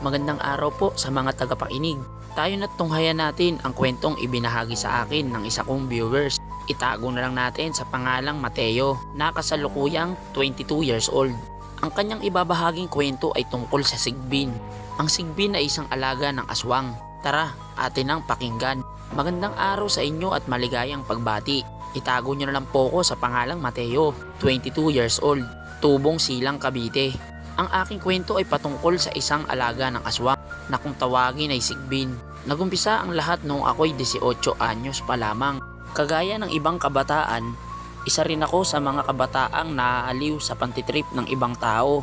Magandang araw po sa mga tagapakinig. Tayo na tunghayan natin ang kwentong ibinahagi sa akin ng isa kong viewers. Itago na lang natin sa pangalang Mateo na kasalukuyang 22 years old. Ang kanyang ibabahaging kwento ay tungkol sa sigbin. Ang sigbin ay isang alaga ng aswang. Tara, atin ang pakinggan. Magandang araw sa inyo at maligayang pagbati. Itago niyo na lang po ko sa pangalang Mateo, 22 years old, tubong silang Cavite. Ang aking kwento ay patungkol sa isang alaga ng aswang na kung tawagin ay sigbin. Nagumpisa ang lahat noong ako'y 18 anyos pa lamang. Kagaya ng ibang kabataan, isa rin ako sa mga kabataang naaaliw sa pantitrip ng ibang tao.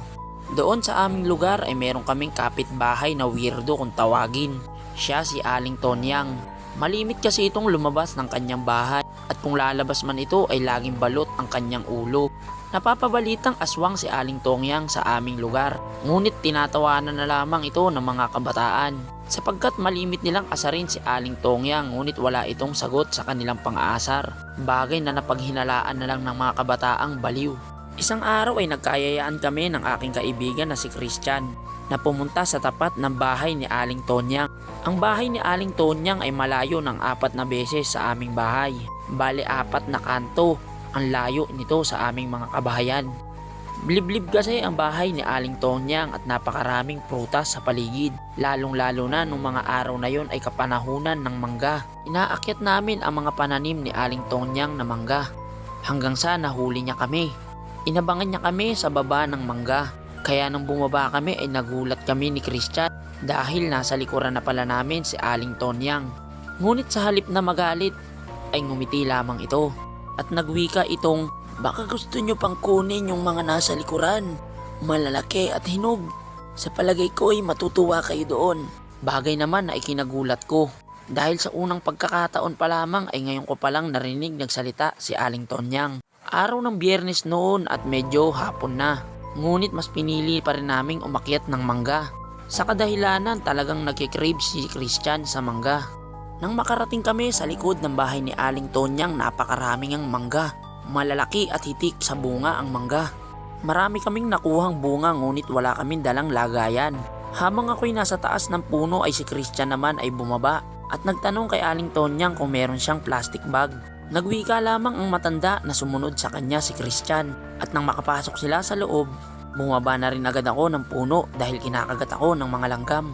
Doon sa aming lugar ay meron kaming kapitbahay na weirdo kung tawagin. Siya si Aling Tonyang. Malimit kasi itong lumabas ng kanyang bahay at kung lalabas man ito ay laging balot ang kanyang ulo. Napapabalitang aswang si Aling Tongyang sa aming lugar. Ngunit tinatawanan na lamang ito ng mga kabataan. Sapagkat malimit nilang asarin si Aling Tongyang ngunit wala itong sagot sa kanilang pang-aasar. Bagay na napaghinalaan na lang ng mga kabataang baliw. Isang araw ay nagkayayaan kami ng aking kaibigan na si Christian na pumunta sa tapat ng bahay ni Aling Tonyang. Ang bahay ni Aling Tonyang ay malayo ng apat na beses sa aming bahay. Bale apat na kanto ang layo nito sa aming mga kabahayan. Bliblib kasi ang bahay ni Aling Tonyang at napakaraming prutas sa paligid. Lalong lalo na nung mga araw na yon ay kapanahunan ng mangga. Inaakyat namin ang mga pananim ni Aling Tonyang na mangga. Hanggang sa nahuli niya kami. Inabangan niya kami sa baba ng mangga. Kaya nung bumaba kami ay nagulat kami ni Christian dahil nasa likuran na pala namin si Aling Tonyang. Ngunit sa halip na magalit ay ngumiti lamang ito at nagwika itong baka gusto nyo pang kunin yung mga nasa likuran. Malalaki at hinog. Sa palagay ko ay matutuwa kayo doon. Bagay naman na ikinagulat ko. Dahil sa unang pagkakataon pa lamang ay ngayon ko palang narinig nagsalita si Aling Tonyang. Araw ng biyernes noon at medyo hapon na. Ngunit mas pinili pa rin naming umakyat ng mangga. Sa kadahilanan talagang nagkikrave si Christian sa mangga. Nang makarating kami sa likod ng bahay ni Aling Tonyang napakaraming ang mangga. Malalaki at hitik sa bunga ang mangga. Marami kaming nakuhang bunga ngunit wala kaming dalang lagayan. Habang ako'y nasa taas ng puno ay si Christian naman ay bumaba at nagtanong kay Aling Tonyang kung meron siyang plastic bag. Nagwika lamang ang matanda na sumunod sa kanya si Christian at nang makapasok sila sa loob, bumaba na rin agad ako ng puno dahil kinakagat ako ng mga langgam.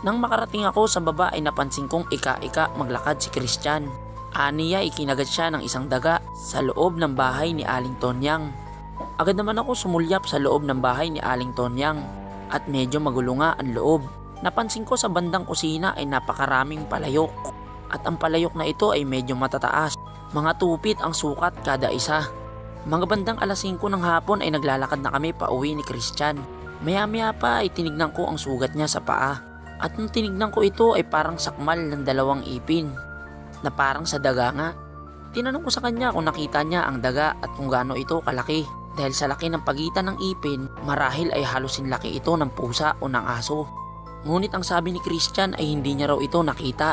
Nang makarating ako sa baba ay napansin kong ika-ika maglakad si Christian. Aniya ikinagat siya ng isang daga sa loob ng bahay ni Aling Tonyang. Agad naman ako sumulyap sa loob ng bahay ni Aling Tonyang at medyo magulo nga ang loob. Napansin ko sa bandang kusina ay napakaraming palayok at ang palayok na ito ay medyo matataas. Mga tupit ang sukat kada isa. Mga bandang alas 5 ng hapon ay naglalakad na kami pa uwi ni Christian. Maya-maya pa ay tinignan ko ang sugat niya sa paa. At nung tinignan ko ito ay parang sakmal ng dalawang ipin. Na parang sa daga nga. Tinanong ko sa kanya kung nakita niya ang daga at kung gaano ito kalaki. Dahil sa laki ng pagitan ng ipin, marahil ay halos laki ito ng pusa o ng aso. Ngunit ang sabi ni Christian ay hindi niya raw ito nakita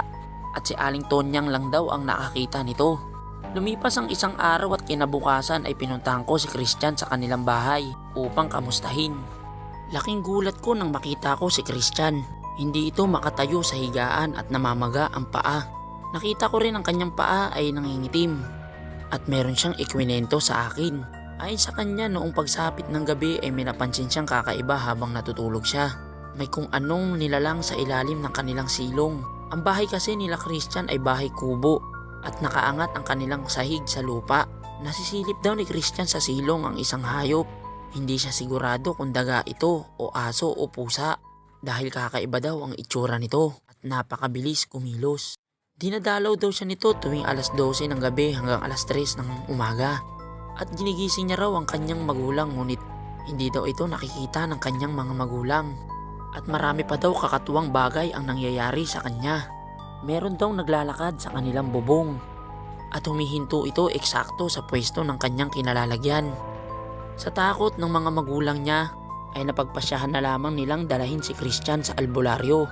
at si Aling Tonyang lang daw ang nakakita nito. Lumipas ang isang araw at kinabukasan ay pinuntahan ko si Christian sa kanilang bahay upang kamustahin. Laking gulat ko nang makita ko si Christian. Hindi ito makatayo sa higaan at namamaga ang paa. Nakita ko rin ang kanyang paa ay nangingitim at meron siyang ikwinento sa akin. Ayon sa kanya noong pagsapit ng gabi ay may napansin siyang kakaiba habang natutulog siya. May kung anong nilalang sa ilalim ng kanilang silong. Ang bahay kasi nila Christian ay bahay kubo at nakaangat ang kanilang sahig sa lupa. Nasisilip daw ni Christian sa silong ang isang hayop. Hindi siya sigurado kung daga ito o aso o pusa dahil kakaiba daw ang itsura nito at napakabilis kumilos. Dinadalaw daw siya nito tuwing alas 12 ng gabi hanggang alas 3 ng umaga. At ginigising niya raw ang kanyang magulang ngunit hindi daw ito nakikita ng kanyang mga magulang. At marami pa daw kakatuwang bagay ang nangyayari sa kanya. Meron daw naglalakad sa kanilang bubong. At humihinto ito eksakto sa pwesto ng kanyang kinalalagyan. Sa takot ng mga magulang niya ay napagpasyahan na lamang nilang dalahin si Christian sa albularyo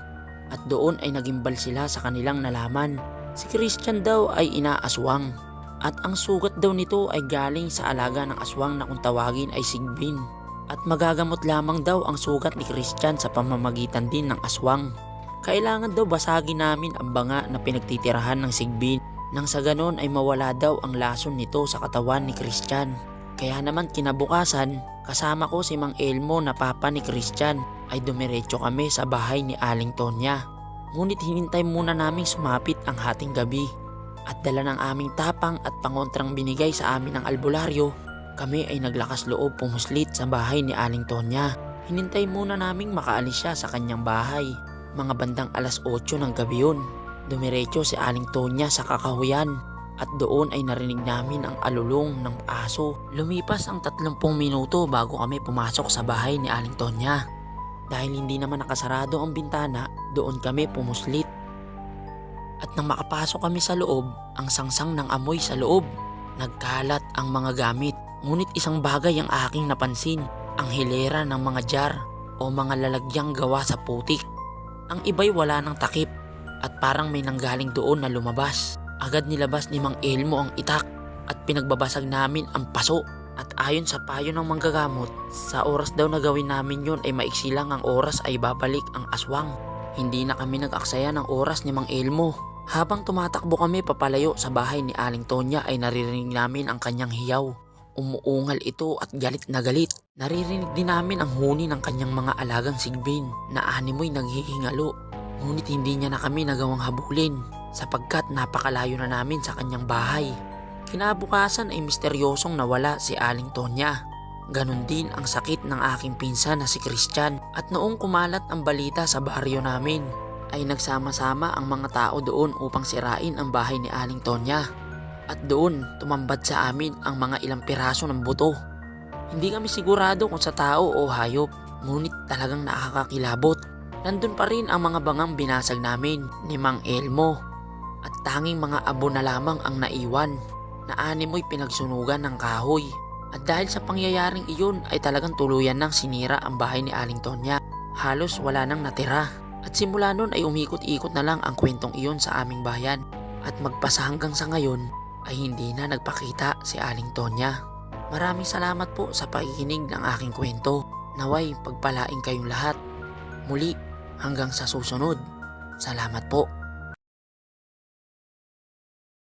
at doon ay nagimbal sila sa kanilang nalaman. Si Christian daw ay inaaswang at ang sugat daw nito ay galing sa alaga ng aswang na kung tawagin ay sigbin. At magagamot lamang daw ang sugat ni Christian sa pamamagitan din ng aswang. Kailangan daw basagin namin ang banga na pinagtitirahan ng sigbin nang sa ganon ay mawala daw ang lason nito sa katawan ni Christian. Kaya naman kinabukasan, kasama ko si Mang Elmo na papa ni Christian ay dumiretso kami sa bahay ni Aling Tonya. Ngunit hinintay muna naming sumapit ang hating gabi. At dala ng aming tapang at pangontrang binigay sa amin ng albularyo, kami ay naglakas loob pumuslit sa bahay ni Aling Tonya. Hinintay muna naming makaalis siya sa kanyang bahay. Mga bandang alas 8 ng gabi yun. Dumiretso si Aling Tonya sa kakahuyan at doon ay narinig namin ang alulong ng aso. Lumipas ang 30 minuto bago kami pumasok sa bahay ni Aling Tonya. Dahil hindi naman nakasarado ang bintana, doon kami pumuslit. At nang makapasok kami sa loob, ang sangsang ng amoy sa loob. Nagkalat ang mga gamit, ngunit isang bagay ang aking napansin, ang hilera ng mga jar o mga lalagyang gawa sa putik. Ang iba'y wala ng takip at parang may nanggaling doon na lumabas. Agad nilabas ni Mang Elmo ang itak at pinagbabasag namin ang paso. At ayon sa payo ng manggagamot, sa oras daw na gawin namin yon ay maiksi lang ang oras ay babalik ang aswang. Hindi na kami nag-aksaya ng oras ni Mang Elmo. Habang tumatakbo kami papalayo sa bahay ni Aling Tonya ay naririnig namin ang kanyang hiyaw. Umuungal ito at galit na galit. Naririnig din namin ang huni ng kanyang mga alagang sigbin na animoy naghihingalo. Ngunit hindi niya na kami nagawang habulin sapagkat napakalayo na namin sa kanyang bahay. Kinabukasan ay misteryosong nawala si Aling Tonya. Ganon din ang sakit ng aking pinsan na si Christian at noong kumalat ang balita sa baryo namin ay nagsama-sama ang mga tao doon upang sirain ang bahay ni Aling Tonya. At doon tumambad sa amin ang mga ilang piraso ng buto. Hindi kami sigurado kung sa tao o hayop, ngunit talagang nakakakilabot. Nandun pa rin ang mga bangang binasag namin ni Mang Elmo tanging mga abo na lamang ang naiwan na animoy pinagsunugan ng kahoy. At dahil sa pangyayaring iyon ay talagang tuluyan nang sinira ang bahay ni Aling Tonya. Halos wala nang natira. At simula nun ay umikot-ikot na lang ang kwentong iyon sa aming bayan. At magpasa hanggang sa ngayon ay hindi na nagpakita si Aling Tonya. Maraming salamat po sa pakikinig ng aking kwento. Naway pagpalaing kayong lahat. Muli hanggang sa susunod. Salamat po.